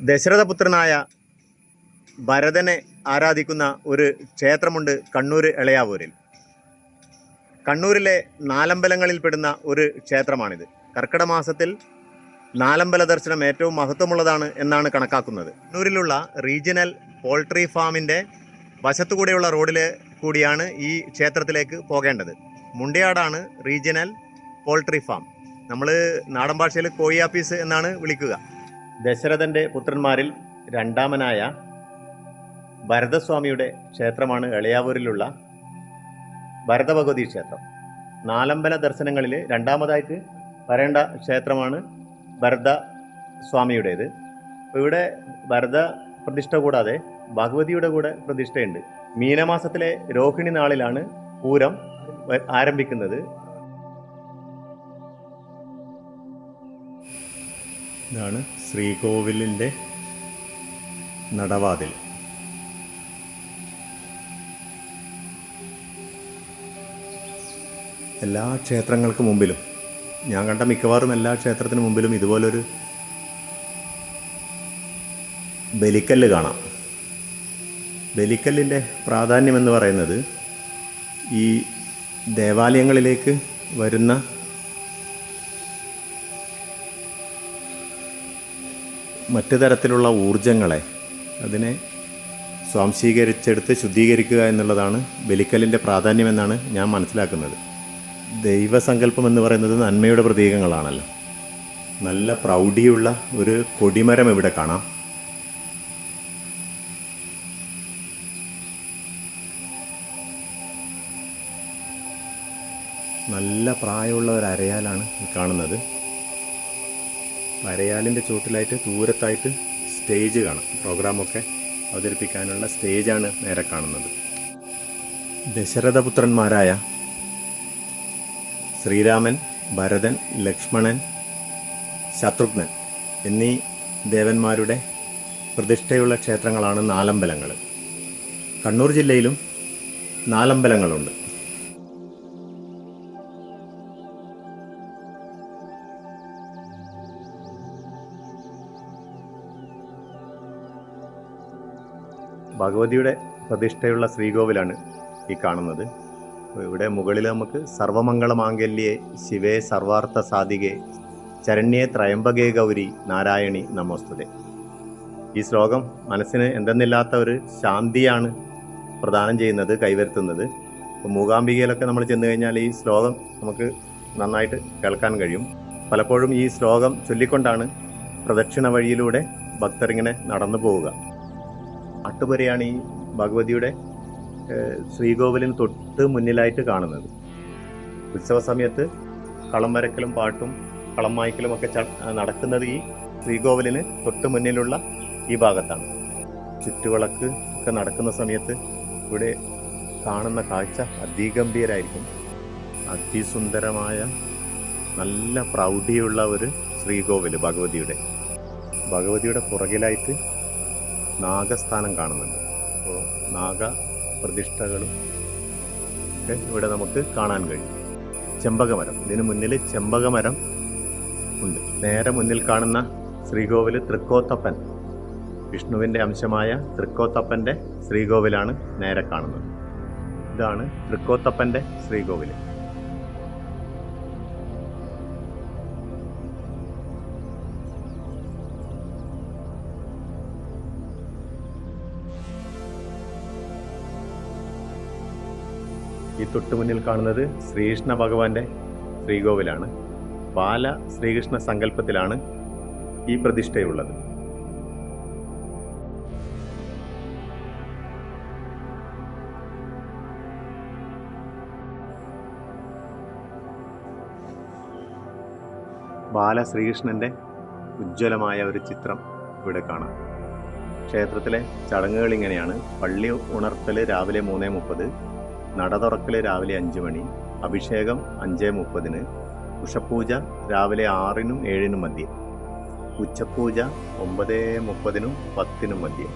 ദശരഥപുത്രനായ ഭരതനെ ആരാധിക്കുന്ന ഒരു ക്ഷേത്രമുണ്ട് കണ്ണൂർ ഇളയാവൂരിൽ. കണ്ണൂരിലെ നാലമ്പലങ്ങളിൽ പെടുന്ന ഒരു ക്ഷേത്രമാണിത്. കർക്കിട മാസത്തിൽ നാലമ്പല ദർശനം ഏറ്റവും മഹത്വമുള്ളതാണ് എന്നാണ് കണക്കാക്കുന്നത്. കണ്ണൂരിലുള്ള റീജിയണൽ പോൾട്രി ഫാമിന്റെ വശത്തുകൂടെയുള്ള റോഡിൽ കൂടിയാണ് ഈ ക്ഷേത്രത്തിലേക്ക് പോകേണ്ടത്. മുണ്ടയാടാണ് റീജിയണൽ പോൾട്രി ഫാം. നമ്മൾ നാടൻ ഭാഷയിൽ കോഴിയാപ്പീസ് എന്നാണ് വിളിക്കുക. ദശരഥന്റെ പുത്രന്മാരിൽ രണ്ടാമനായ ഭരതസ്വാമിയുടെ ക്ഷേത്രമാണ് എളയാവൂരിലുള്ള ഭരതഭഗവതി ക്ഷേത്രം. നാലമ്പല ദർശനങ്ങളിൽ രണ്ടാമതായിട്ട് വരേണ്ട ക്ഷേത്രമാണ് ഭരത സ്വാമിയുടേത് ഇവിടെ ഭരത പ്രതിഷ്ഠ കൂടാതെ ഭഗവതിയുടെ കൂടെ പ്രതിഷ്ഠയുണ്ട്. മീനമാസത്തിലെ രോഹിണി നാളിലാണ് പൂരം ആരംഭിക്കുന്നത്. ഇതാണ് ശ്രീകോവിലിന്റെ നടവാതിൽ. എല്ലാ ക്ഷേത്രങ്ങൾക്ക് മുമ്പിലും ഞാൻ കണ്ട മിക്കവാറും എല്ലാ ക്ഷേത്രത്തിന് മുമ്പിലും ഇതുപോലൊരു ബലിക്കല്ല് കാണാം. ബലിക്കല്ലിന്റെ പ്രാധാന്യം എന്ന് പറയുന്നത് ഈ ദേവാലയങ്ങളിലേക്ക് വരുന്ന മറ്റു തരത്തിലുള്ള ഊർജങ്ങളെ അതിനെ സ്വാംശീകരിച്ചെടുത്ത് ശുദ്ധീകരിക്കുക എന്നുള്ളതാണ് ബലിക്കലിന്റെ പ്രാധാന്യമെന്നാണ് ഞാൻ മനസ്സിലാക്കുന്നത്. ദൈവസങ്കല്പം എന്ന് പറയുന്നത് നന്മയുടെ പ്രതീകങ്ങളാണല്ലോ. നല്ല പ്രൗഢിയുള്ള ഒരു കൊടിമരം ഇവിടെ കാണാം. നല്ല പ്രായമുള്ള ഒരു അരയാലാണ് ഈ കാണുന്നത്. അരയാലിന്റെ ചുവട്ടിലായിട്ട് ദൂരത്തായിട്ട് സ്റ്റേജ് കാണാം. പ്രോഗ്രാമൊക്കെ അവതരിപ്പിക്കാനുള്ള സ്റ്റേജാണ് നേരെ കാണുന്നത്. ദശരഥപുത്രന്മാരായ ശ്രീരാമൻ ഭരതൻ ലക്ഷ്മണൻ ശത്രുഘ്നൻ എന്നീ ദേവന്മാരുടെ പ്രതിഷ്ഠയുള്ള ക്ഷേത്രങ്ങളാണ് നാലമ്പലങ്ങൾ. കണ്ണൂർ ജില്ലയിലും നാലമ്പലങ്ങളുണ്ട്. ഭഗവതിയുടെ പ്രതിഷ്ഠയുള്ള ശ്രീകോവിലാണ് ഈ കാണുന്നത്. ഇവിടെ മുകളിൽ നമുക്ക് സർവമംഗളമാംഗല്യേ ശിവേ സർവാർത്ഥ സാധികേ ചരണ്യെ ത്രയംബകേ ഗൗരി നാരായണി നമോസ്തുതേ. ഈ ശ്ലോകം മനസ്സിന് എന്തെന്നില്ലാത്ത ഒരു ശാന്തിയാണ് പ്രദാനം ചെയ്യുന്നത് കൈവരുത്തുന്നത്. ഇപ്പോൾ മൂകാംബികയിലൊക്കെ നമ്മൾ ചെന്ന് കഴിഞ്ഞാൽ ഈ ശ്ലോകം നമുക്ക് നന്നായിട്ട് കേൾക്കാൻ കഴിയും. പലപ്പോഴും ഈ ശ്ലോകം ചൊല്ലിക്കൊണ്ടാണ് പ്രദക്ഷിണ വഴിയിലൂടെ ഭക്തർ ഇങ്ങനെ നടന്നു പോവുക. നാട്ടുപുരയാണ് ഈ ഭഗവതിയുടെ ശ്രീകോവിലിന് തൊട്ട് മുന്നിലായിട്ട് കാണുന്നത്. ഉത്സവ സമയത്ത് കളം വരക്കലും പാട്ടും കളം വായിക്കലും ഒക്കെ നടക്കുന്നത് ഈ ശ്രീകോവിലിന് തൊട്ട് മുന്നിലുള്ള ഈ ഭാഗത്താണ്. ചുറ്റുവിളക്ക് ഒക്കെ നടക്കുന്ന സമയത്ത് ഇവിടെ കാണുന്ന കാഴ്ച അതിഗംഭീരായിരിക്കും. അതിസുന്ദരമായ നല്ല പ്രൗഢിയുള്ള ഒരു ശ്രീകോവിൽ ഭഗവതിയുടെ. ഭഗവതിയുടെ പുറകിലായിട്ട് നാഗസ്ഥാനം കാണുന്നുണ്ട്. അപ്പോൾ നാഗ പ്രതിഷ്ഠകളും ഒക്കെ ഇവിടെ നമുക്ക് കാണാൻ കഴിയും. ചെമ്പകമരം. ഇതിനു മുന്നിൽ ചെമ്പകമരം ഉണ്ട്. നേരെ മുന്നിൽ കാണുന്ന ശ്രീകോവിൽ തൃക്കോത്തപ്പൻ. വിഷ്ണുവിന്റെ അംശമായ തൃക്കോത്തപ്പന്റെ ശ്രീകോവിലാണ് നേരെ കാണുന്നത്. ഇതാണ് തൃക്കോത്തപ്പന്റെ ശ്രീകോവിൽ ഈ തൊട്ടു മുന്നിൽ കാണുന്നത് ശ്രീകൃഷ്ണ ഭഗവാന്റെ ശ്രീകോവിലാണ്. ബാല ശ്രീകൃഷ്ണ സങ്കല്പത്തിലാണ് ഈ പ്രതിഷ്ഠയുള്ളത്. ബാല ശ്രീകൃഷ്ണന്റെ ഉജ്ജ്വലമായ ഒരു ചിത്രം ഇവിടെ കാണാം. ക്ഷേത്രത്തിലെ ചടങ്ങുകൾ ഇങ്ങനെയാണ് പള്ളി ഉണർത്തൽ രാവിലെ മൂന്ന് മുപ്പത് നട തുറക്കൽ രാവിലെ അഞ്ച് മണി അഭിഷേകം അഞ്ച് മുപ്പതിന് ഉഷപൂജ രാവിലെ ആറിനും ഏഴിനും മധ്യേ ഉച്ചപൂജ ഒമ്പത് മുപ്പതിനും പത്തിനും മധ്യേ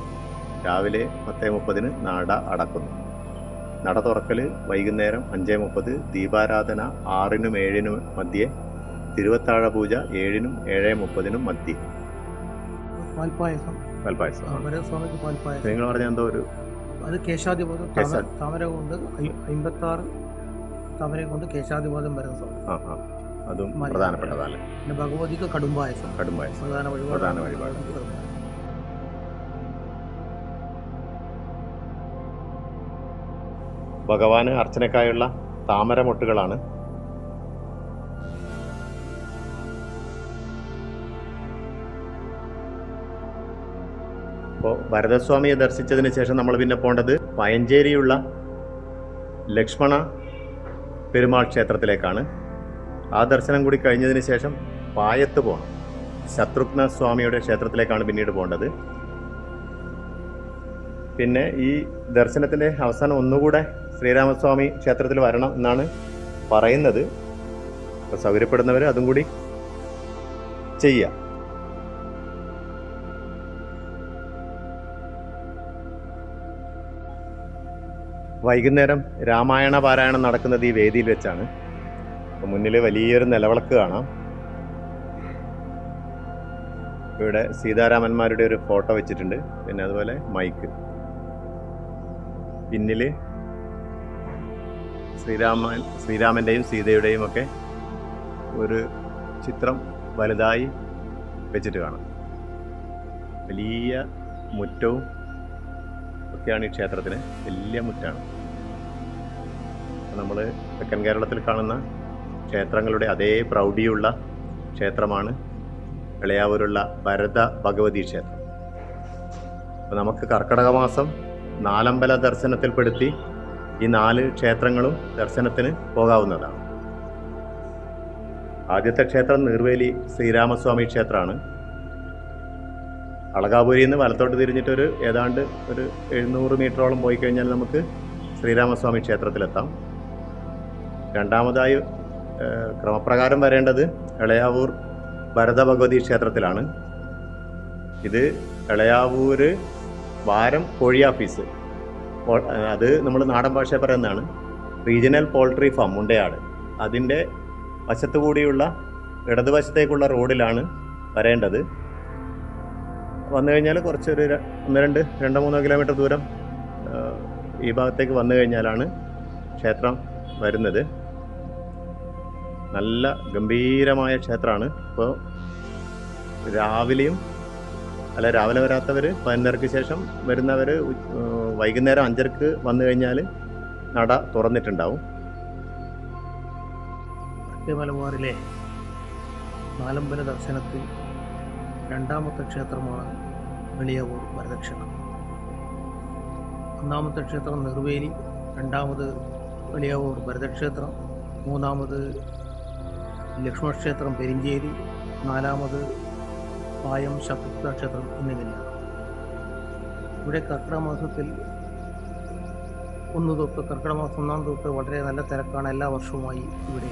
രാവിലെ പത്ത് മുപ്പതിന് നട അടക്കുന്നു. നട തുറക്കൽ വൈകുന്നേരം അഞ്ച് മുപ്പത് ദീപാരാധന ആറിനും ഏഴിനും മധ്യേ തിരുവത്താഴ പൂജ ഏഴിനും ഏഴ് മുപ്പതിനും മധ്യേ പാൽപ്പായസം. പാൽപ്പായസം. നിങ്ങൾ പറഞ്ഞ എന്തോ ഒരു അത് കേശാധിപതം താമര- കൊണ്ട് അമ്പത്തി ആറ് താമര കൊണ്ട് കേശാധിപതം വരുന്ന സമയം. അതും പ്രധാനപ്പെട്ടതല്ലേ പിന്നെ ഭഗവതിക്ക് കടുംബായസം വഴിപാട്. പ്രധാന വഴിപാട്. ഭഗവാന് അർച്ചനക്കായുള്ള താമരമൊട്ടുകളാണ് അപ്പോൾ ഭരതസ്വാമിയെ ദർശിച്ചതിന് ശേഷം നമ്മൾ പിന്നെ പോകേണ്ടത് പയഞ്ചേരിയുള്ള ലക്ഷ്മണ പെരുമാൾ ക്ഷേത്രത്തിലേക്കാണ്. ആ ദർശനം കൂടി കഴിഞ്ഞതിന് ശേഷം പായത്ത് പോകണം ശത്രുഘ്ന സ്വാമിയുടെ ക്ഷേത്രത്തിലേക്കാണ് പിന്നീട് പോകേണ്ടത്. പിന്നെ ഈ ദർശനത്തിന്റെ അവസാനം ഒന്നുകൂടെ ശ്രീരാമസ്വാമി ക്ഷേത്രത്തിൽ വരണം എന്നാണ് പറയുന്നത്. അപ്പോൾ സൗകര്യപ്പെടുന്നവർ അതും കൂടി ചെയ്യുക. വൈകുന്നേരം രാമായണ പാരായണം നടക്കുന്നത് ഈ വേദിയിൽ വെച്ചാണ്. മുന്നിൽ വലിയൊരു നിലവിളക്ക് കാണാം. ഇവിടെ സീതാരാമന്മാരുടെ ഒരു ഫോട്ടോ വെച്ചിട്ടുണ്ട്. പിന്നെ അതുപോലെ മൈക്ക്. പിന്നിൽ ശ്രീരാമൻ ശ്രീരാമന്റെയും സീതയുടെയും ഒക്കെ ഒരു ചിത്രം വലുതായി വെച്ചിട്ട് കാണാം. വലിയ മുറ്റവും ഒക്കെയാണ് ഈ ക്ഷേത്രത്തിന്. വലിയ മുറ്റാണ്. നമ്മൾ തെക്കൻ കേരളത്തിൽ കാണുന്ന ക്ഷേത്രങ്ങളുടെ അതേ പ്രൗഢിയുള്ള ക്ഷേത്രമാണ് ഇളയാവൂരുള്ള ഭരത ഭഗവതി ക്ഷേത്രം. അപ്പോൾ നമുക്ക് കർക്കടക മാസം നാലമ്പല ദർശനത്തിൽപ്പെടുത്തി ഈ നാല് ക്ഷേത്രങ്ങളും ദർശനത്തിന് പോകാവുന്നതാണ്. ആദ്യത്തെ ക്ഷേത്രം നീർവേലി ശ്രീരാമസ്വാമി ക്ഷേത്രമാണ്. അളകാപുരിയിൽ നിന്ന് വലത്തോട്ട് തിരിഞ്ഞിട്ടൊരു ഏതാണ്ട് ഒരു എഴുന്നൂറ് മീറ്ററോളം പോയി കഴിഞ്ഞാൽ നമുക്ക് ശ്രീരാമസ്വാമി ക്ഷേത്രത്തിലെത്താം. രണ്ടാമതായി ക്രമപ്രകാരം വരേണ്ടത് ഇളയാവൂർ ഭരതഭഗവതി ക്ഷേത്രത്തിലാണ്. ഇത് ഇളയാവൂര് വാരം കോഴി ഓഫീസ്. അത് നമ്മൾ നാടൻ ഭാഷ പറയുന്നതാണ്. Regional poultry farm Mundayad. അതിന്റെ വശത്തു കൂടിയുള്ള ഇടതുവശത്തേക്കുള്ള റോഡിലാണ് വരേണ്ടത്. വന്നു കഴിഞ്ഞാൽ കുറച്ചൊരു ഒന്ന് രണ്ട് രണ്ടോ മൂന്നോ കിലോമീറ്റർ ദൂരം ഈ ഭാഗത്തേക്ക് വന്നു കഴിഞ്ഞാലാണ് ക്ഷേത്രം വരുന്നത്. നല്ല ഗംഭീരമായ ക്ഷേത്രമാണ്. ഇപ്പോൾ രാവിലെയും അല്ല രാവിലെ വരാത്തവർ പതിനൊന്നരക്ക് ശേഷം വരുന്നവർ വൈകുന്നേരം അഞ്ചരക്ക് വന്നു കഴിഞ്ഞാൽ നട തുറന്നിട്ടുണ്ടാവും. മലബാറിലെ നാലമ്പല ദർശനത്തിൽ രണ്ടാമത്തെ ക്ഷേത്രമാണ് വെളിയവൂർ വരദക്ഷിണ. ഒന്നാമത്തെ ക്ഷേത്രം നെറുവേലി രണ്ടാമത് വെളിയാവൂർ ഭരതക്ഷേത്രം മൂന്നാമത് ലക്ഷ്മണക്ഷേത്രം പെരിഞ്ചേരി നാലാമത് പായം ശത്രുഘ്ന ക്ഷേത്രം എന്നിവയാണ്. ഇവിടെ കർക്കിടമാസത്തിൽ ഒന്ന് തൊട്ട് കർക്കിടമാസം ഒന്നാം തൊട്ട് വളരെ നല്ല തിരക്കാണ് എല്ലാ വർഷവുമായി ഇവിടെ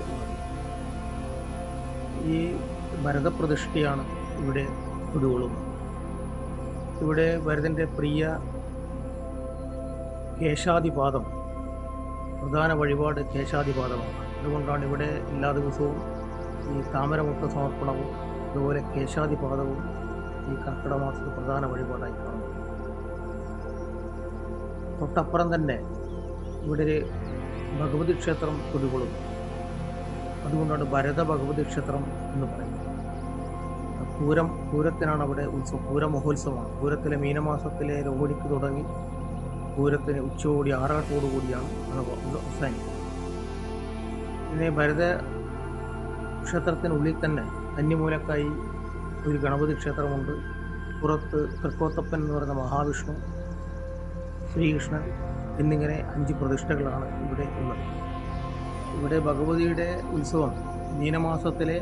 ഈ ഭരതപ്രതിഷ്ഠയാണ് ഇവിടെ കുടികൊള്ളുന്നത്. ഇവിടെ ഭരതന്റെ പ്രിയ കേശാദിപാദം പ്രധാന വഴിപാട് കേശാദിപാദമാണ്. അതുകൊണ്ടാണ് ഇവിടെ എല്ലാ ദിവസവും ഈ താമരമുട്ട സമർപ്പണവും അതുപോലെ കേശാദിപാദവും ഈ കർക്കിടക മാസത്തിൽ പ്രധാന വഴിപാടായി കാണുന്നു. തൊട്ടപ്പുറം തന്നെ ഇവിടെ ഒരു ഭഗവതി ക്ഷേത്രം കുടികൊള്ളുന്നു. അതുകൊണ്ടാണ് ഭരത ഭഗവതി ക്ഷേത്രം എന്ന് പറയുന്നത്. പൂരം പൂരത്തിനാണ് അവിടെ ഉത്സവം പൂര മഹോത്സവമാണ്. പൂരത്തിലെ മീനമാസത്തിലെ രോഹിണിക്ക് തുടങ്ങി പൂരത്തിന് ഉച്ചയോടി ആറാട്ടോടുകൂടിയാണ് അത് അവ- അവസാനിക്കുന്നത്. പിന്നെ ഭരത ക്ഷേത്രത്തിനുള്ളിൽ തന്നെ കന്നിമൂലക്കായി ഒരു ഗണപതി ക്ഷേത്രമുണ്ട്. പുറത്ത് തൃക്കോത്തപ്പൻ എന്ന് പറയുന്ന മഹാവിഷ്ണു ശ്രീകൃഷ്ണൻ എന്നിങ്ങനെ അഞ്ച് പ്രതിഷ്ഠകളാണ് ഇവിടെ ഉള്ളത്. ഇവിടെ ഭഗവതിയുടെ ഉത്സവം മീനമാസത്തിലെ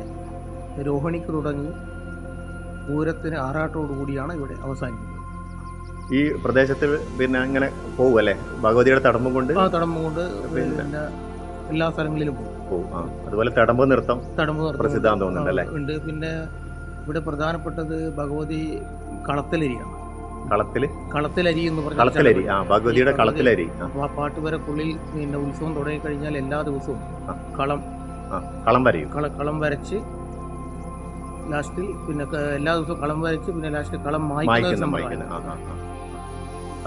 രോഹിണിക്ക് തുടങ്ങി പൂരത്തിന് ആറാട്ടോടു കൂടിയാണ് ഇവിടെ അവസാനിക്കുന്നത്. ഈ പ്രദേശത്ത് പിന്നെ അങ്ങനെ പോകും അല്ലേ ഭഗവതിയുടെ തടമ്പം കൊണ്ട് ആ തടമ്പ് കൊണ്ട്? പിന്നെ എല്ലാ സ്ഥലങ്ങളിലും പോകും. പോകും അതുപോലെ തടമ്പ് നൃത്തം തടമ്പ് പ്രസിദ്ധം തോന്നുന്നുണ്ടല്ലേ? ഉണ്ട്. പിന്നെ ഇവിടെ പ്രധാനപ്പെട്ടത് ഭഗവതി കളത്തിലരിയാണ്. കളത്തിൽ? കളത്തിലരി എന്ന് പറഞ്ഞ കളത്തിലരി. ആ ഭഗവതിയുടെ കളത്തിലരി. പാട്ടുവരക്കുള്ളിൽ പിന്നെ ഉത്സവം തുടങ്ങി കഴിഞ്ഞാൽ എല്ലാ ദിവസവും. കളം. കളം വരയും. കളം വരച്ച് ലാസ്റ്റിൽ പിന്നെ എല്ലാ ദിവസവും കളം വരച്ച് പിന്നെ ലാസ്റ്റിൽ കളം മായ്ക്കുന്ന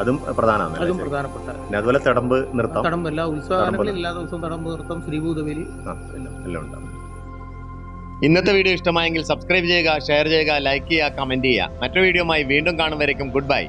അതും പ്രധാനമാണ് അതും പ്രധാനപ്പെട്ട പിന്നെ അതുപോലെ തടമ്പ് നൃത്തം. തടമ്പ് എല്ലാ ഉത്സവകാലങ്ങളിൽ എല്ലാ ദിവസവും തടമ്പ് നൃത്തം ശ്രീഭൂതബലി എല്ലാം. എല്ലാം ഉണ്ടാവും. ഇന്നത്തെ വീഡിയോ ഇഷ്ടമായെങ്കിൽ സബ്സ്ക്രൈബ് ചെയ്യുക ഷെയർ ചെയ്യുക ലൈക്ക് ചെയ്യുക കമന്റ് ചെയ്യുക. മറ്റൊരു വീഡിയോയുമായി വീണ്ടും കാണും വരയ്ക്കും ഗുഡ് ബൈ.